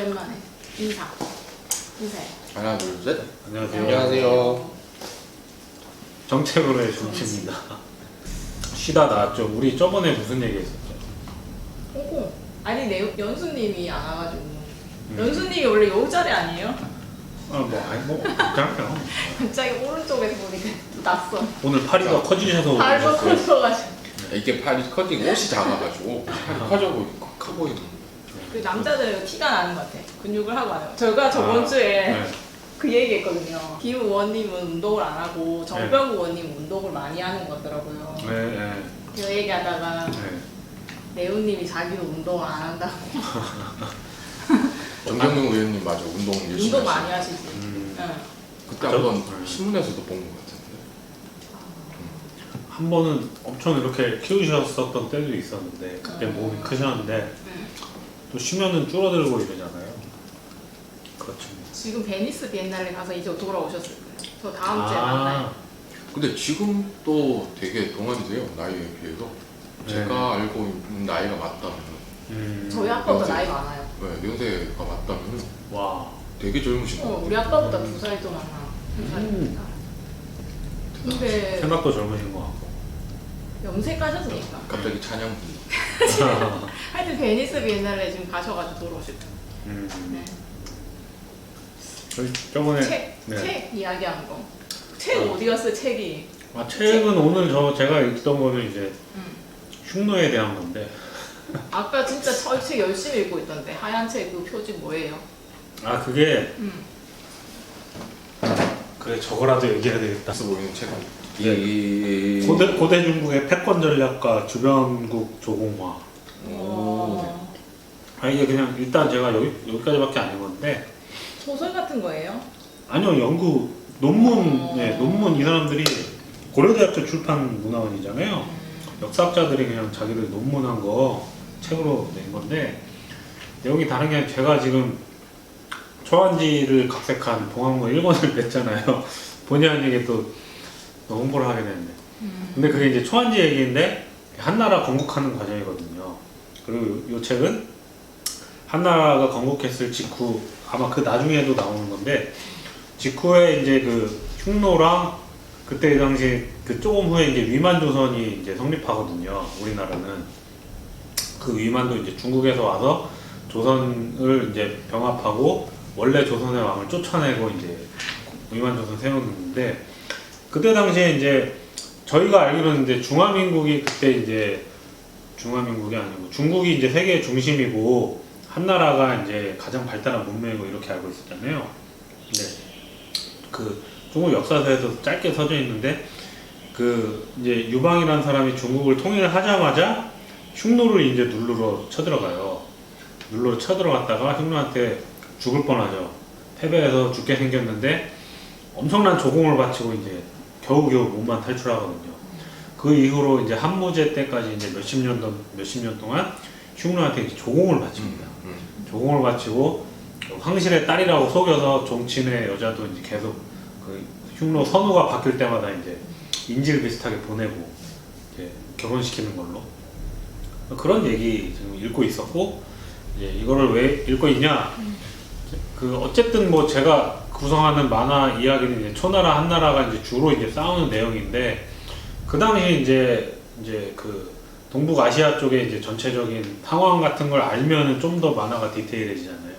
오랜만에 인사. 인사해. 하나 둘 셋. 안녕하세요. 안녕하세요. 정책으로의 정치입니다. 쉬다 나왔죠. 우리 저번에 무슨 얘기했었죠? 오. 아니 내 연수님이 안 와가지고. 음. 연수님이 원래 요 자리 아니에요? 아뭐 아니 뭐 괜찮아요. 갑자기 오른쪽에서 보니까 낯선. 오늘 팔이가 커지셔서 발도 오셨어요. 커져가지고. 이게 팔이 커지고 옷이 작아가지고 팔이 커져 보이고 커 보이는. 그 남자들 티가 나는 것 같아. 근육을 하고 와요. 제가 저번 아, 주에 네. 그 얘기 했거든요. 김 의원님은 운동을 안 하고 정병 의원님은 운동을 많이 하는 것 같더라고요. 네, 네, 그 얘기하다가 네. 내우님이 자기도 운동을 안 한다고. 정경영 의원님 맞아 운동 열심히 운동 많이 하시죠. 하시지. 음, 응. 그때 저- 한번 음. 신문에서도 본 것 같은데. 한 번은 엄청 이렇게 키우셨었던 때도 있었는데 그때 음. 몸이 크셨는데 응. 또 쉬면은 줄어들고 이러잖아요. 그렇죠. 지금 베니스 비엔날레 가서 이제 돌아오셨을 거예요. 저 다음 주에 아. 만나요. 근데 지금 또 되게 동안이세요 나이에 비해서. 네. 제가 알고 있는 나이가 맞다면, 음, 저희 아빠보다. 나이 많아요. 네, 연세가 맞다면 와. 되게 젊으신 것 어, 같아요. 우리 아빠보다 두 살 더 많아. 두 살. 음. 근데 생각도 젊으신 것 같고. 염색 가셨으니까. 갑자기 찬양 분위기. 하여튼 베니스 비엔날레 지금 가셔가지고 돌아오실 거예요. 음. 네. 저희 저번에 책, 네. 책 이야기한 거. 책 어. 어 디 갔어요, 책이? 아, 책은 오늘 저 제가 읽던 거는 이제 응. 흉노에 대한 건데 아까 진짜 저책 열심히 읽고 있던데 하얀 책 그 표지 뭐예요? 아 그게 응. 그래 저거라도 얘기해야 되겠다. 있어 보이는 책은. 예. 이 고대 고대 중국의 패권 전략과 주변국 조공화. 오. 어, 아 이게 그냥 일단 제가 여기 여기까지밖에 안 읽었는데 소설 같은 거예요? 아니요 연구 논문 어. 네 논문 이 사람들이 고려대학교 출판 문화원이잖아요. 음. 역사학자들이 그냥 자기들 논문한 거 책으로 낸 건데 내용이 다른 게 아니라 제가 지금 초안지를 각색한 봉황무 1권을 냈잖아요. 본의 아니게 또 홍보를 하게 됐네. 음. 근데 그게 이제 초안지 얘기인데 한나라 건국하는 과정이거든요. 그리고 이 책은 한나라가 건국했을 직후 아마 그 나중에도 나오는 건데 직후에 이제 그 흉노랑 그때 당시 그 조금 후에 이제 위만 조선이 이제 성립하거든요. 우리나라는 그 위만도 이제 중국에서 와서 조선을 이제 병합하고 원래 조선의 왕을 쫓아내고 이제 위만조선 세우는데 그때 당시에 이제 저희가 알기로는 이제 중화민국이 그때 이제 중화민국이 아니고 중국이 이제 세계의 중심이고 한나라가 이제 가장 발달한 문명이고 이렇게 알고 있었잖아요. 근데 그 중국 역사서에서 짧게 써져 있는데 그 이제 유방이라는 사람이 중국을 통일하자마자 흉노를 이제 눌러러 쳐들어가요. 눌러러 쳐들어갔다가 흉노한테 죽을 뻔하죠. 패배해서 죽게 생겼는데 엄청난 조공을 바치고 이제 겨우겨우 몸만 탈출하거든요. 그 이후로 이제 한무제 때까지 이제 몇십 년, 동- 몇십 년 동안 흉노한테 이제 조공을 바칩니다. 음. 조공을 바치고 황실의 딸이라고 속여서 종친의 여자도 이제 계속 그 흉노 선우가 바뀔 때마다 이제 인질 비슷하게 보내고 이제 결혼시키는 걸로 그런 얘기 지금 읽고 있었고 이제 이거를 왜 읽고 있냐 그 어쨌든 뭐 제가 구성하는 만화 이야기는 이제 초나라 한나라가 이제 주로 이제 싸우는 내용인데 그 당시에 이제 이제 그 동북아시아 쪽에 이제 전체적인 상황 같은 걸 알면은 좀 더 만화가 디테일해지잖아요.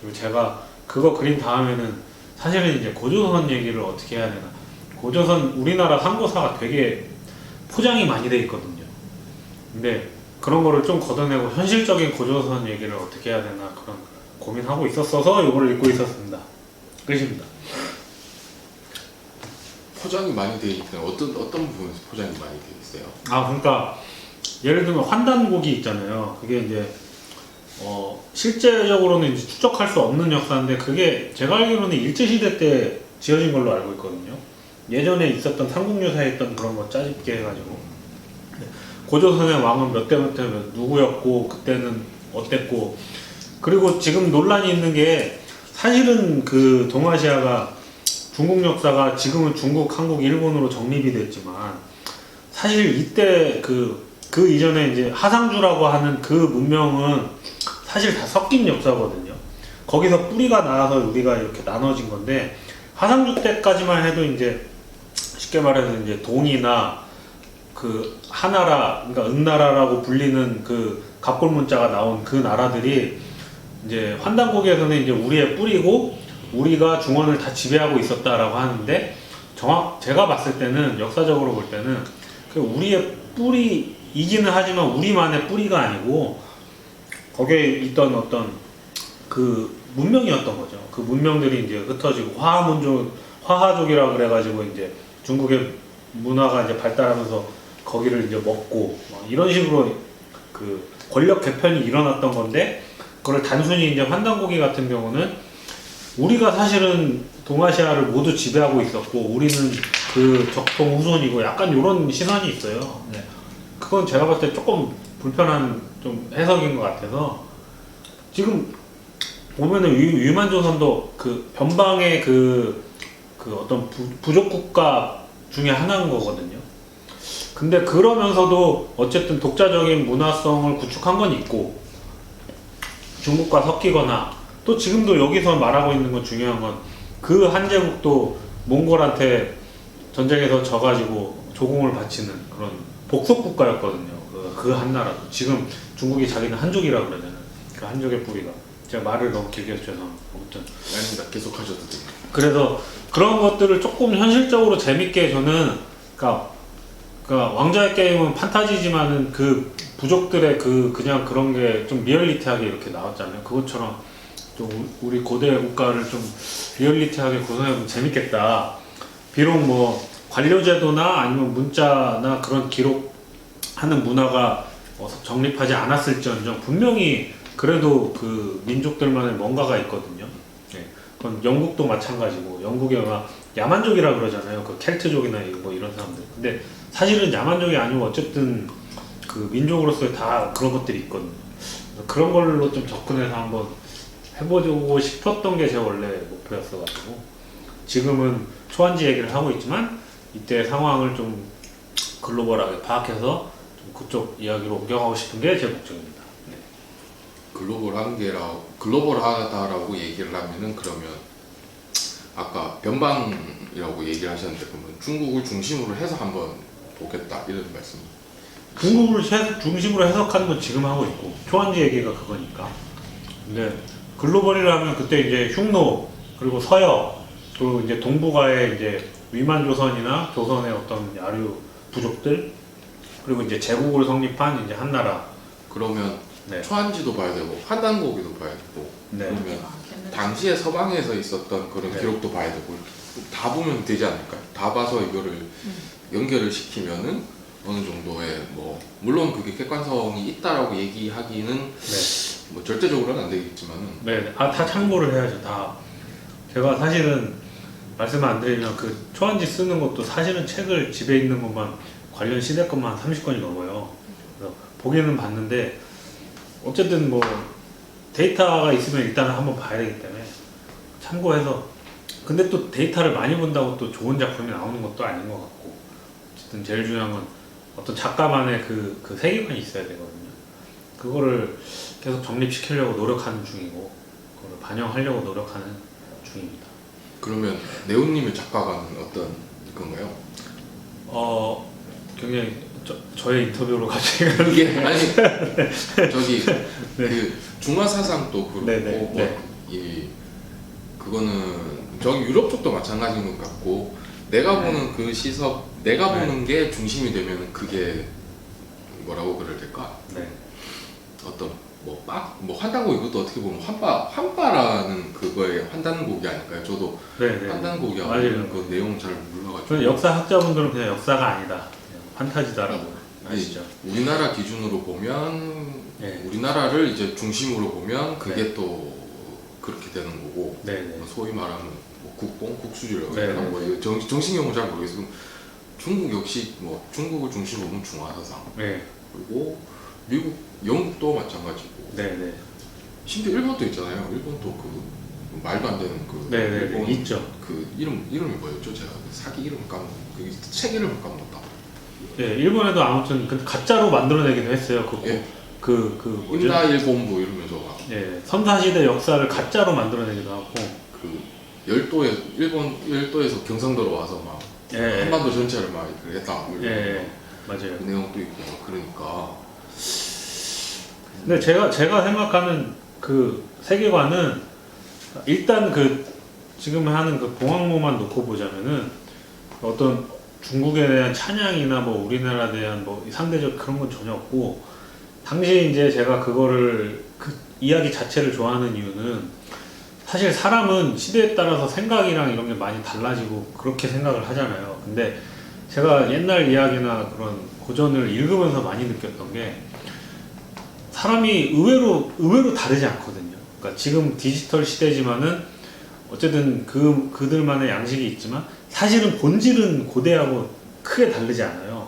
그리고 제가 그거 그린 다음에는 사실은 이제 고조선 얘기를 어떻게 해야 되나. 고조선 우리나라 상고사가 되게 포장이 많이 돼 있거든요. 근데 그런 거를 좀 걷어내고 현실적인 고조선 얘기를 어떻게 해야 되나 그런 고민하고 있었어서 이거를 읽고 있었습니다. 끝입니다. 포장이 많이 돼 있는 어떤 어떤 부분에서 포장이 많이 돼 있어요? 아 그러니까 예를 들면 환단곡이 있잖아요. 그게 이제 어 실제적으로는 이제 추적할 수 없는 역사인데 그게 제가 알기로는 일제 시대 때 지어진 걸로 알고 있거든요. 예전에 있었던 삼국유사에 있던 그런 거 짜집게 해가지고 네. 고조선의 왕은 몇 대 몇대 몇 누구였고 그때는 어땠고 그리고 지금 논란이 있는 게 사실은 그 동아시아가 중국 역사가 지금은 중국, 한국, 일본으로 정립이 됐지만 사실 이때 그, 그 이전에 이제 하상주라고 하는 그 문명은 사실 다 섞인 역사거든요. 거기서 뿌리가 나와서 우리가 이렇게 나눠진 건데 화상주 때까지만 해도 이제 쉽게 말해서 이제 동이나 그 하나라 그러니까 은나라라고 불리는 그 갑골 문자가 나온 그 나라들이 이제 환단고기에서는 이제 우리의 뿌리고 우리가 중원을 다 지배하고 있었다라고 하는데 정확 제가 봤을 때는 역사적으로 볼 때는 그 우리의 뿌리이기는 하지만 우리만의 뿌리가 아니고 거기에 있던 어떤 그 문명이었던 거죠. 그 문명들이 이제 흩어지고 화하문족, 화하족이라고 그래가지고 이제 중국의 문화가 이제 발달하면서 거기를 이제 먹고 막 이런 식으로 그 권력 개편이 일어났던 건데 그걸 단순히 이제 환단고기 같은 경우는 우리가 사실은 동아시아를 모두 지배하고 있었고 우리는 그 적통 후손이고 약간 이런 시선이 있어요. 네. 그건 제가 봤을 때 조금 불편한 좀 해석인 것 같아서 지금 보면은 위, 위만조선도 그 변방의 그, 그 어떤 부, 부족 국가 중에 하나인 거거든요. 근데 그러면서도 어쨌든 독자적인 문화성을 구축한 건 있고 중국과 섞이거나 또 지금도 여기서 말하고 있는 건 중요한 건 그 한 제국도 몽골한테 전쟁에서 져가지고 조공을 바치는 그런 복속 국가였거든요. 그, 그 한나라도 지금 중국이 자기는 한족이라 그러잖아요. 그 한족의 뿌리가 제가 말을 너무 길게 해서 죄송합니다. 아무튼 아닙니다. 계속 하셔도 돼요. 그래서 그런 것들을 조금 현실적으로 재밌게 저는 그러니까, 그러니까 왕좌의 게임은 판타지지만은 그 부족들의 그 그냥 그런 게 좀 리얼리티하게 이렇게 나왔잖아요. 그것처럼 좀 우리 고대 국가를 좀 리얼리티하게 구성해보면 재밌겠다. 비록 뭐 관료제도나 아니면 문자나 그런 기록하는 문화가 어, 정립하지 않았을지언정 분명히 그래도 그 민족들만의 뭔가가 있거든요. 네. 그건 영국도 마찬가지고 영국에 막 야만족이라 그러잖아요. 그 켈트족이나 뭐 이런 사람들. 근데 사실은 야만족이 아니고 어쨌든 그 민족으로서의 다 그런 것들이 있거든요. 그런 걸로 좀 접근해서 한번 해보고 싶었던 게 제 원래 목표였어가지고 지금은 초안지 얘기를 하고 있지만 이때 상황을 좀 글로벌하게 파악해서 좀 그쪽 이야기로 옮겨가고 싶은 게 제 목적입니다. 네. 글로벌 한계라고 글로벌하다라고 얘기를 하면은 그러면 아까 변방이라고 얘기를 하셨는데 그러면 중국을 중심으로 해서 한번 보겠다 이런 말씀. 중국을 해- 중심으로 해석하는 건 지금 하고 있고 초안지 얘기가 그거니까. 근데 글로벌이라면 그때 이제 흉노 그리고 서역 그리고 이제 동북아의 이제 위만 조선이나 조선의 어떤 야류 부족들 그리고 이제 제국을 성립한 이제 한나라. 그러면 네. 초안지도 봐야 되고 환단고기도 봐야 되고 네. 그러면 아, 당시에 서방에서 있었던 그런 네. 기록도 봐야 되고 다 보면 되지 않을까요? 다 봐서 이거를 연결을 시키면은 어느 정도의 뭐 물론 그게 객관성이 있다라고 얘기하기는 네. 뭐 절대적으로는 안 되겠지만은 네, 아, 다 참고를 해야죠, 다. 제가 사실은 말씀 안 드리면 그 초안지 쓰는 것도 사실은 책을 집에 있는 것만 관련 시대 것만 30권이 넘어요. 그래서 보기는 봤는데 어쨌든 뭐 데이터가 있으면 일단은 한번 봐야 되기 때문에 참고해서 근데 또 데이터를 많이 본다고 또 좋은 작품이 나오는 것도 아닌 것 같고 어쨌든 제일 중요한 건 어떤 작가만의 그, 그 세계관이 있어야 되거든요. 그거를 계속 정립시키려고 노력하는 중이고 그걸 반영하려고 노력하는 중입니다. 그러면 네오님의 작가가는 어떤 건가요? 어 굉장히 저, 저의 인터뷰로 갑자기 이게 아니 저기 그 중화 사상도 그렇고 네, 네, 뭐 네. 이 그거는 저기 유럽 쪽도 마찬가지인 것 같고 내가 네. 보는 그 시선 내가 네. 보는 게 중심이 되면 그게 뭐라고 그래야 될까? 네. 어떤 뭐 빡 뭐 환단곡 이것도 어떻게 보면 환빠 환빠라는 그거의 환단곡이 아닐까요? 저도 네, 네. 환단곡이하고 맞아요. 그 내용 잘 몰라가지고 저는 역사 학자분들은 그냥 역사가 아니다. 그냥 판타지다라고 아시죠? 우리나라 기준으로 보면 네. 우리나라를 이제 중심으로 보면 그게 또 그렇게 되는 거고 네, 네. 뭐 소위 말하는 뭐 국뽕 국수주라고 네, 해야 되나 네. 뭐 이거 정, 정식 용어 잘 모르겠어요. 중국 역시 뭐 중국을 중심으로 보면 중화사상 네, 그리고 미국 영국도 마찬가지고 네, 네. 심지어 일본도 있잖아요. 일본도 그 말도 안 되는 그 네, 네, 일본 네. 있죠. 그 이름 이름이 뭐였죠? 제가 그 사기 이름 까먹 그책 이름을 까먹었다. 네, 일본에도 아무튼 그 가짜로 만들어내기도 했어요. 그 예. 그, 그, 뭐죠? 임나일본부 이러면서 막 예, 선사시대 역사를 가짜로 만들어내기도 하고, 그 열도에 일본 열도에서 경상도로 와서 막 예, 한반도 전체를 막 했다. 뭐 예, 맞아요. 그 내용도 있고 막 그러니까. 근데 제가 제가 생각하는 그 세계관은 일단 그 지금 하는 그 봉황모만 놓고 보자면은 어떤 중국에 대한 찬양이나 뭐 우리나라에 대한 뭐 상대적 그런 건 전혀 없고 당시 이제 제가 그거를 그 이야기 자체를 좋아하는 이유는 사실 사람은 시대에 따라서 생각이랑 이런 게 많이 달라지고 그렇게 생각을 하잖아요. 근데 제가 옛날 이야기나 그런 고전을 읽으면서 많이 느꼈던 게 사람이 의외로 의외로 다르지 않거든요. 그러니까 지금 디지털 시대지만은 어쨌든 그 그들만의 양식이 있지만 사실은 본질은 고대하고 크게 다르지 않아요.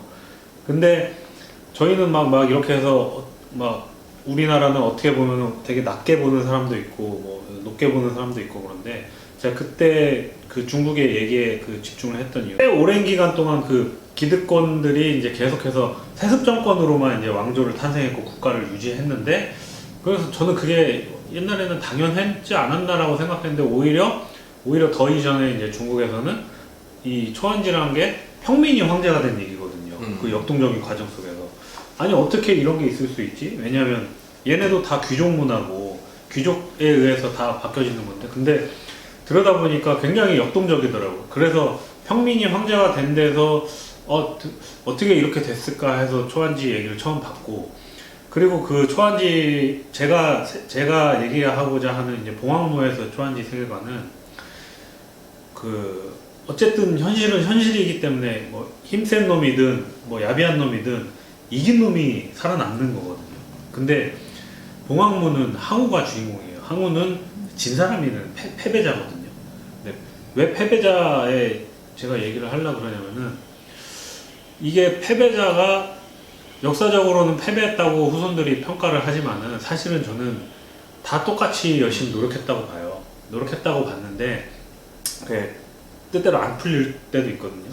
근데 저희는 막 막 이렇게 해서 어- 막 우리나라는 어떻게 보면 되게 낮게 보는 사람도 있고 뭐 높게 보는 사람도 있고 그런데 제가 그때 그 중국의 얘기에 그 집중을 했던 이유 꽤 오랜 기간 동안 그 기득권들이 이제 계속해서 세습 정권으로만 이제 왕조를 탄생했고 국가를 유지했는데 그래서 저는 그게 옛날에는 당연했지 않았나라고 생각했는데 오히려 오히려 더 이전에 이제 중국에서는 이 초한지라는 게 평민이 황제가 된 얘기거든요. 음. 그 역동적인 과정 속에서 아니 어떻게 이런 게 있을 수 있지? 왜냐하면 얘네도 다 귀족 문화고 귀족에 의해서 다 바뀌어지는 건데 근데 들여다 보니까 굉장히 역동적이더라고. 그래서 평민이 황제가 된 데서 어, 드- 어떻게 이렇게 됐을까 해서 초한지 얘기를 처음 받고 그리고 그 초한지 제가 제가 얘기하고자 하는 이제 봉황무에서 초한지 세계관은 그 어쨌든 현실은 현실이기 때문에 뭐 힘센 놈이든 뭐 야비한 놈이든 이긴 놈이 살아남는 거거든요. 근데 봉황무는 항우가 주인공이에요. 항우는 진 사람이는 패, 패배자거든요. 근데 왜 패배자에 제가 얘기를 하려고 그러냐면은 이게 패배자가 역사적으로는 패배했다고 후손들이 평가를 하지만은 사실은 저는 다 똑같이 열심히 노력했다고 봐요. 노력했다고 봤는데 그게 뜻대로 안 풀릴 때도 있거든요.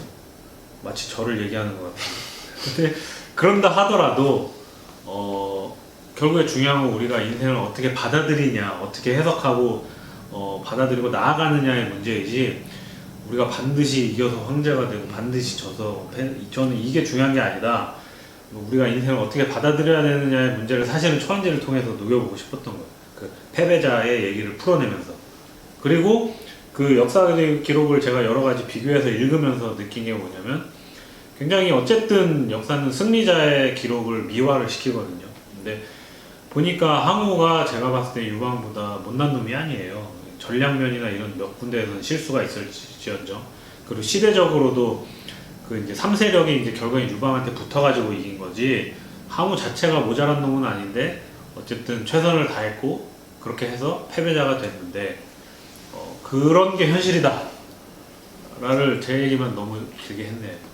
마치 저를 얘기하는 것 같아요. 근데 그런다 하더라도 어 결국에 중요한 건 우리가 인생을 어떻게 받아들이냐, 어떻게 해석하고 어 받아들이고 나아가느냐의 문제이지 우리가 반드시 이겨서 황제가 되고 반드시 져서 패- 저는 이게 중요한 게 아니다. 뭐 우리가 인생을 어떻게 받아들여야 되느냐의 문제를 사실은 초한지를 통해서 녹여보고 싶었던 거예요. 그 패배자의 얘기를 풀어내면서 그리고 그 역사의 기록을 제가 여러 가지 비교해서 읽으면서 느낀 게 뭐냐면 굉장히 어쨌든 역사는 승리자의 기록을 미화를 시키거든요. 근데 보니까 항우가 제가 봤을 때 유방보다 못난 놈이 아니에요. 전략면이나 이런 몇 군데에서는 실수가 있을지언정 그리고 시대적으로도 그 이제 3세력이 이제 결국에 유방한테 붙어가지고 이긴 거지 항우 자체가 모자란 놈은 아닌데 어쨌든 최선을 다했고 그렇게 해서 패배자가 됐는데 어, 그런 게 현실이다. 라를 제 얘기만 너무 길게 했네요.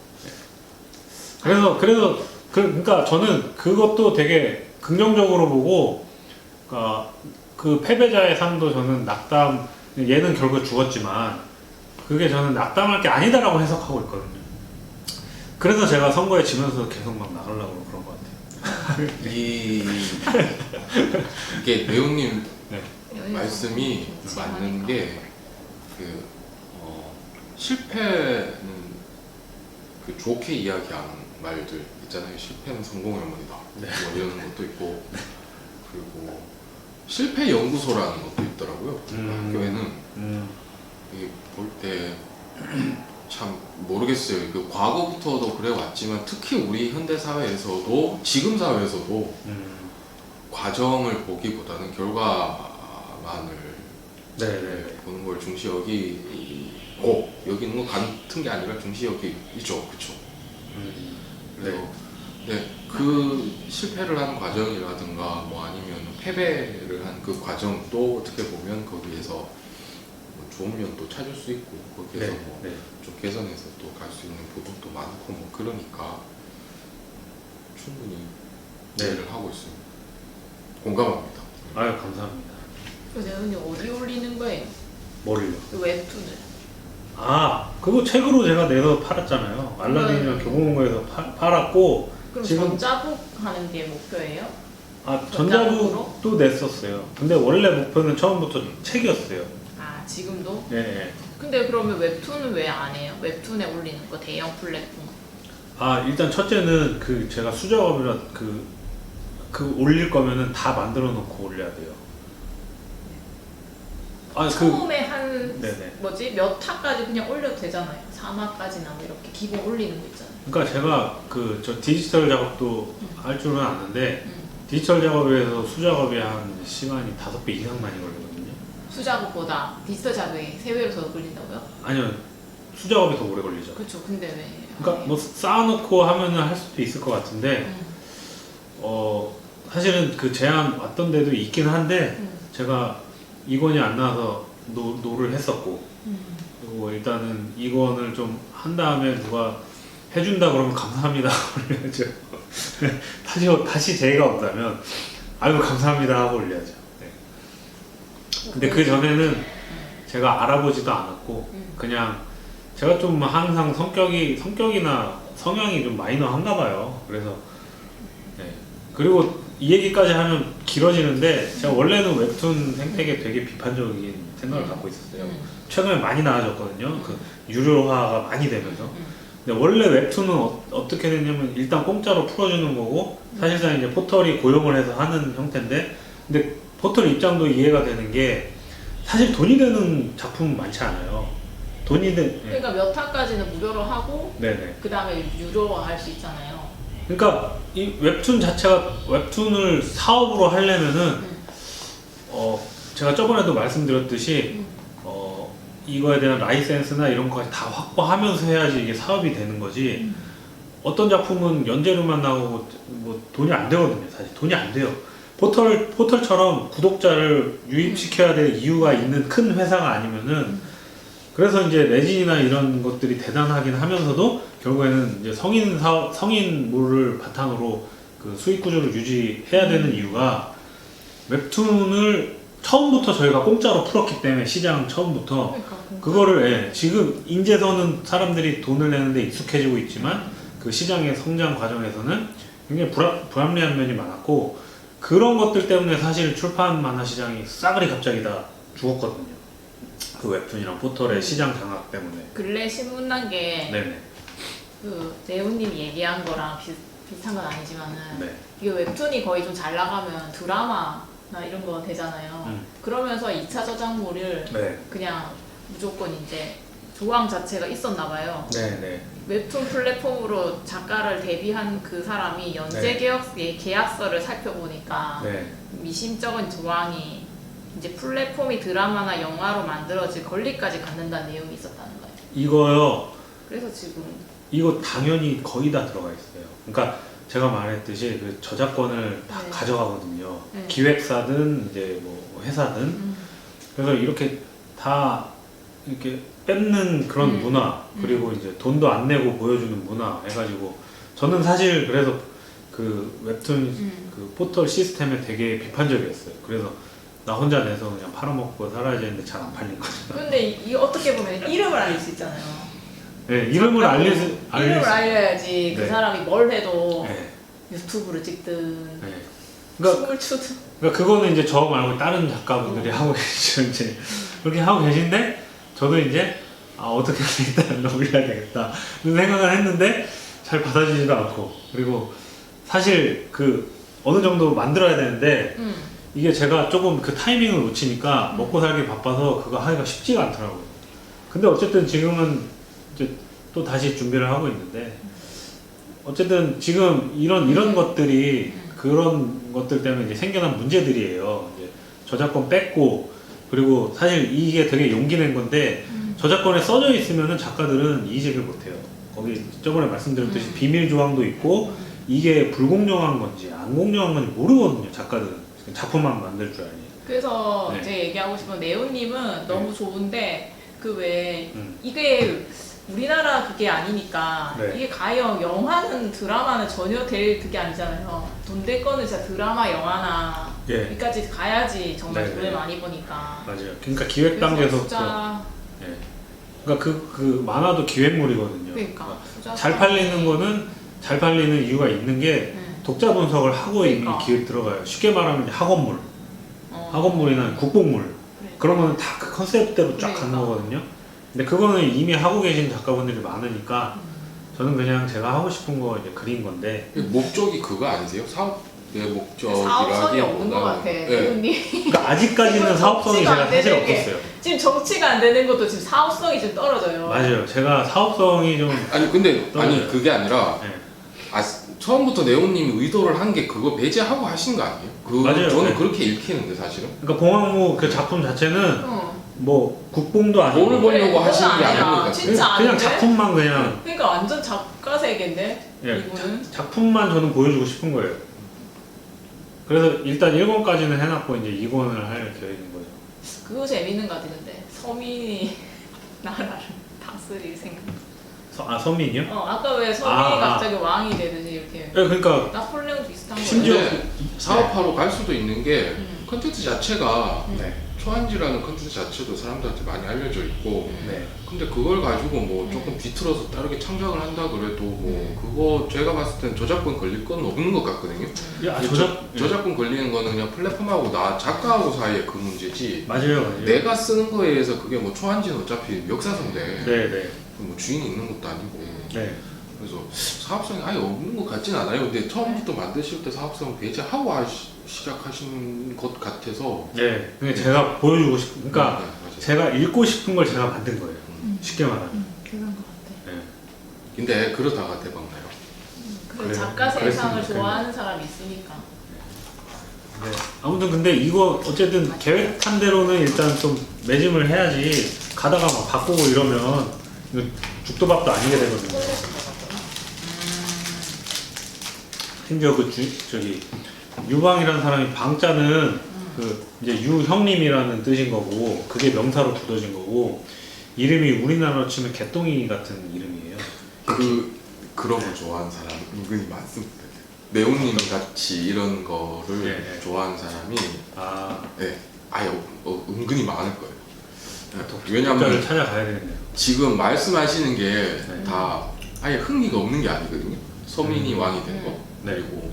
네. 그래서 그래서 그, 그러니까 저는 그것도 되게 긍정적으로 보고 그러니까 그 패배자의 상도 저는 낙담 얘는 결국 죽었지만 그게 저는 낙담할 게 아니다라고 해석하고 있거든요. 그래서 제가 선거에 지면서 계속 막 나가려고 그런 것 같아요. 이 이게 배우님 여기서 말씀이 맞는 하니까. 게그 어, 실패는 그 좋게 이야기하는 말들 있잖아요. 실패는 성공의 어머니다. 네. 뭐 이런 것도 있고 그리고 실패 연구소라는 것도 있더라고요. 음. 학교에는 음, 이게 볼 때 참 모르겠어요. 그 과거부터도 그래 왔지만 특히 우리 현대 사회에서도 지금 사회에서도 음, 과정을 보기보다는 결과만을 네네. 보는 걸 중시 여기고 여기는 거 같은 게 아니라 중시 여기죠, 그렇죠. 음, 그래서 네, 그 실패를 한 과정이라든가 뭐 아니면 패배를 한 그 과정도 어떻게 보면 거기에서 뭐 좋은 면도 찾을 수 있고 거기에서 네, 뭐 네. 좀 개선해서 또 갈 수 있는 부분도 많고 뭐 그러니까 충분히 네. 이해를 하고 있습니다. 공감합니다. 아유 감사합니다. 그 대표님 어디 올리는 거예요? 뭐를요? 그 웹툰을. 아 그거 책으로 제가 내서 팔았잖아요. 알라딘이랑 네. 교보문고에서 파- 팔았고 그럼 지금- 전자북 하는 게 목표예요? 아 전자북으로? 전자북도 냈었어요. 근데 원래 목표는 처음부터 책이었어요. 아 지금도? 네, 네. 근데 그러면 웹툰은 왜 안 해요? 웹툰에 올리는 거 대형 플랫폼. 아 일단 첫째는 그 제가 수작업이라 그, 그 올릴 거면은 다 만들어 놓고 올려야 돼요. 아그 처음에 한 네네. 뭐지 몇 화까지 그냥 올려도 되잖아요. 3화까지나 뭐 이렇게 기본 올리는 거 있잖아요. 그러니까 제가 그 저 디지털 작업도 할 줄은 아는데 음. 디지털 작업에서 수작업이 한 시간이 다섯 배 이상 많이 걸리거든요. 수작업보다 디지털 작업이 세 배로 더 걸린다고요? 아니요 수작업이 더 오래 걸리죠. 그렇죠. 근데 왜? 그러니까 뭐 쌓아놓고 하면은 할 수도 있을 것 같은데 음, 어 사실은 그 제안 왔던 데도 있긴 한데 음, 제가 이권이 안 나와서 노, 노를 했었고 음. 그리고 일단은 이권을 좀 한 다음에 누가 해준다 그러면 감사합니다 올려야죠 다시 다시 제의가 온다면 아유 감사합니다 하고 올려야죠 네. 근데 그 전에는 제가 알아보지도 않았고 음. 그냥 제가 좀 항상 성격이 성격이나 성향이 좀 마이너한가 봐요. 그래서 네. 그리고 이 얘기까지 하면 길어지는데 제가 원래는 웹툰 생태계 되게 비판적인 생각을 갖고 있었어요. 음, 최근에 많이 나아졌거든요. 그 유료화가 많이 되면서. 음. 근데 원래 웹툰은 어, 떻게 되냐면 일단 공짜로 풀어주는 거고 사실상 이제 포털이 고용을 해서 하는 형태인데 근데 포털 입장도 이해가 되는 게 사실 돈이 되는 작품은 많지 않아요. 돈이 된 네. 그러니까 몇 화까지는 무료로 하고 네네. 그 다음에 유료화 할 수 있잖아요. 그러니까 이 웹툰 자체가 웹툰을 사업으로 하려면은 음. 어 제가 저번에도 말씀드렸듯이 음. 어 이거에 대한 라이센스나 이런 거까지 다 확보하면서 해야지 이게 사업이 되는 거지. 음. 어떤 작품은 연재료만 나오고 뭐 돈이 안 되거든요. 사실 돈이 안 돼요. 포털 포털처럼 구독자를 유입시켜야 될 이유가 있는 큰 회사가 아니면은 그래서 이제 레진이나 이런 것들이 대단하긴 하면서도 결국에는 이제 성인 사 성인물을 바탕으로 그 수익 구조를 유지해야 되는 이유가 웹툰을 처음부터 저희가 공짜로 풀었기 때문에 시장 처음부터 그러니까 그거를 예, 지금 인제서는 사람들이 돈을 내는데 익숙해지고 있지만 그 시장의 성장 과정에서는 굉장히 불합, 불합리한 면이 많았고 그런 것들 때문에 사실 출판 만화 시장이 싸그리 갑자기 다 죽었거든요. 그 웹툰이랑 포털의 시장 장악 때문에. 근래 신문 난 게 네네. 그 네오님이 얘기한 거랑 비슷, 비슷한 건 아니지만은 네. 이게 웹툰이 거의 좀 잘 나가면 드라마나 이런 거 되잖아요. 음. 그러면서 2차 저작물을 네. 그냥 무조건 이제 조항 자체가 있었나 봐요. 네네. 웹툰 플랫폼으로 작가를 데뷔한 그 사람이 연재 네. 계약, 계약서를 살펴보니까 네. 미심쩍은 조항이 이제 플랫폼이 드라마나 영화로 만들어질 권리까지 갖는다는 내용이 있었다는 거예요. 이거요. 그래서 지금 이거 당연히 거의 다 들어가 있어요. 그러니까 제가 말했듯이 그 저작권을 다 네. 가져가거든요. 네. 기획사든 이제 뭐 회사든 음, 그래서 이렇게 다 이렇게 뺏는 그런 음. 문화 그리고 이제 돈도 안 내고 보여주는 문화 해가지고 저는 사실 그래서 그 웹툰 음. 그 포털 시스템에 되게 비판적이었어요. 그래서 나 혼자 내서 그냥 팔아먹고 살아야 되는데 잘 안 팔린 거죠. 근데 이, 이 어떻게 보면 이름을 알릴 수 있잖아요. 네, 이름을 알릴 수 알릴 이름을 수. 알려야지 그 네. 사람이 뭘 해도 네, 유튜브를 찍든 네. 그러니까 춤을 추든 그러니까 그거는 이제 저 말고 다른 작가분들이 하고 계시죠 이제 그렇게 하고 계신데 저도 이제 아 어떻게 일단 올려야 되겠다 이런 생각을 했는데 잘 받아주지도 않고 그리고 사실 그 어느 정도 만들어야 되는데 음. 이게 제가 조금 그 타이밍을 놓치니까 먹고 살기 바빠서 그거 하기가 쉽지가 않더라고요. 근데 어쨌든 지금은 이제 또 다시 준비를 하고 있는데 어쨌든 지금 이런 이런 것들이 그런 것들 때문에 이제 생겨난 문제들이에요. 이제 저작권 뺏고 그리고 사실 이게 되게 용기 낸 건데 저작권에 써져 있으면은 작가들은 이의제기를 못해요. 거기 저번에 말씀드렸듯이 음. 비밀 조항도 있고 이게 불공정한 건지 안 공정한 건지 모르거든요. 작가들은 작품만 만들 줄 알니. 그래서 네. 제가 얘기하고 싶은 네오님은 너무 좋은데 그 왜 음. 이게 우리나라 그게 아니니까 네. 이게 가령 영화는 드라마는 전혀 될 그게 아니잖아요. 돈 될 거는 진짜 드라마 영화나 예, 여기까지 가야지 정말 네, 돈을 네. 많이 버니까. 맞아요. 그러니까 기획 단계에서부터 투자 예. 그러니까 그, 그 만화도 기획물이거든요. 그러니까 투자 잘 팔리는 거는 잘 팔리는 이유가 있는 게 네. 독자 분석을 하고 있는 그러니까. 길 들어가요. 쉽게 말하면 이제 학원물, 어. 학원물이나 국뽕물 그래. 그러면 다그 컨셉대로 쫙 가는 그러니까. 거거든요. 근데 그거는 이미 하고 계신 작가분들이 많으니까 저는 그냥 제가 하고 싶은 거 이제 그린 건데 목적이 그거 아니세요? 사업의 사업성이 없는 것 같아. 예. 대표님. 그러니까 아직까지는 사업성이 정치가 제가 안 사실 되는 게 없었어요. 지금 정치가 안 되는 것도 지금 사업성이 좀 떨어져요. 맞아요. 제가 사업성이 좀 아니 근데 떨어져요. 아니 그게 아니라 네. 아, 처음부터 네오님이 의도를 한 게 그거 배제하고 하신 거 아니에요? 그 맞아요. 저는 네. 그렇게 읽히는데 사실은 그러니까 봉황무 그 작품 자체는 어. 뭐 국뽕도 아니고 벌려고 그래, 하시는 게 그건 아닌 것 같아요. 진짜 그냥 아닌데? 작품만 그냥 그러니까 완전 작가 세계인데 예, 이분은 작품만 저는 보여주고 싶은 거예요. 그래서 일단 1권까지는 해놨고 이제 2권을 할 계획인 거죠. 그거 재밌는 것 같은데 서민이 나라를 다스릴 생각. 서, 아 선민이요? 어 아까 왜 서민이 아, 아. 갑자기 왕이 되듯이 이렇게 예, 그러니까 나폴레옹 비슷한 거예요. 심지어 근데 사업하러 갈 수도 있는 게 음. 컨텐츠 자체가 음. 네, 초안지라는 컨텐츠 자체도 사람들한테 많이 알려져 있고 음. 네, 근데 그걸 가지고 뭐 음. 조금 뒤틀어서 다르게 창작을 한다 그래도 뭐 음. 그거 제가 봤을 땐 저작권 걸릴 건 없는 것 같거든요. 야, 아, 저, 저작 저작권 걸리는 거는 그냥 플랫폼하고 나 작가하고 사이의 그 문제지. 맞아요, 맞아요. 내가 쓰는 거에 의해서 그게 뭐 초안지는 어차피 역사서인데 네, 네, 뭐 주인이 있는 것도 아니고 네. 그래서 사업성이 아예 없는 것 같진 않아요. 근데 처음부터 만드실 때 사업성을 배제하고 하시, 시작하신 것 같아서 네, 근데 제가 보여주고 싶, 그러니까 네, 맞아요. 제가 읽고 싶은 걸 제가 만든 거예요. 음. 쉽게 말하면. 음, 그런 것 같아. 네. 근데 그러다가 대박 나요. 그 그래요. 작가 세상을 그랬으면 좋아하는 사람이 있으니까. 네. 아무튼 근데 이거 어쨌든 계획한 대로는 일단 좀 매짐을 해야지 가다가 막 바꾸고 이러면 이거 죽도 밥도 아니게 되거든요. 심지어 그 주, 저기 유방이라는 사람이 방자는 그 이제 유형님이라는 뜻인 거고 그게 명사로 굳어진 거고 이름이 우리나라로 치면 개똥이 같은 이름이에요. 그 그런 거 좋아하는 사람 은근히 많습니다. 네오님 같이 이런 거를 네, 네. 좋아하는 사람이 아, 네, 아예 어, 어, 은근히 많을 거예요. 네, 독자를 왜냐하면 찾아가야 되겠네요. 지금 말씀하시는 게 네. 다 아예 흥미가 없는 게 아니거든요. 서민이 음. 왕이 된 거, 네. 그리고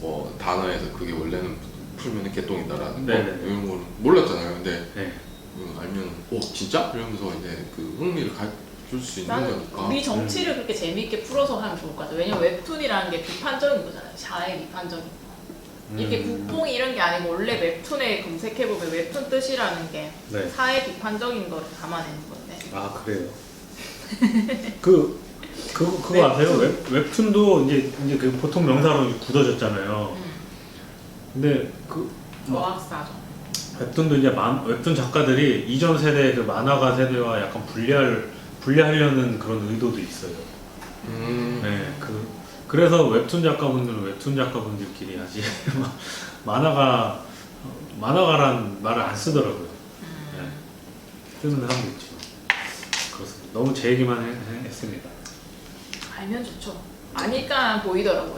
뭐 단어에서 그게 원래는 풀면 개똥이다라는 거 네, 네. 이런 거는 몰랐잖아요. 근데 네. 음, 알면 오 진짜 이러면서 이제 그 흥미를 가질 수 있는 나는 거니까. 우리 정치를 그렇게 재미있게 풀어서 하면 좋을 것 같아. 왜냐면 웹툰이라는 게 비판적인 거잖아요. 샤의 비판적인. 거. 이게 음. 국뽕이 이런 게 아니고 원래 웹툰에 검색해보면 웹툰 뜻이라는 게 네. 사회 비판적인 거를 담아내는 건데. 아 그래요. 그 그거 그거 웹툰. 아세요? 웹, 웹툰도 이제 이제 그 보통 명사로 굳어졌잖아요. 음, 근데 그 뭐, 저학사죠. 웹툰도 이제 만, 웹툰 작가들이 이전 세대 그 만화가 세대와 약간 분리할 분리하려는 그런 의도도 있어요. 음, 네, 그 그래서 웹툰 작가분들은 웹툰 작가분들끼리 하지 만화가 만화가란 말을 안 쓰더라고요. 음. 네. 쓰는 사람도 있지만 그렇습니다. 너무 제 얘기만 해- 해- 했습니다. 알면 좋죠. 아니까 보이더라고요.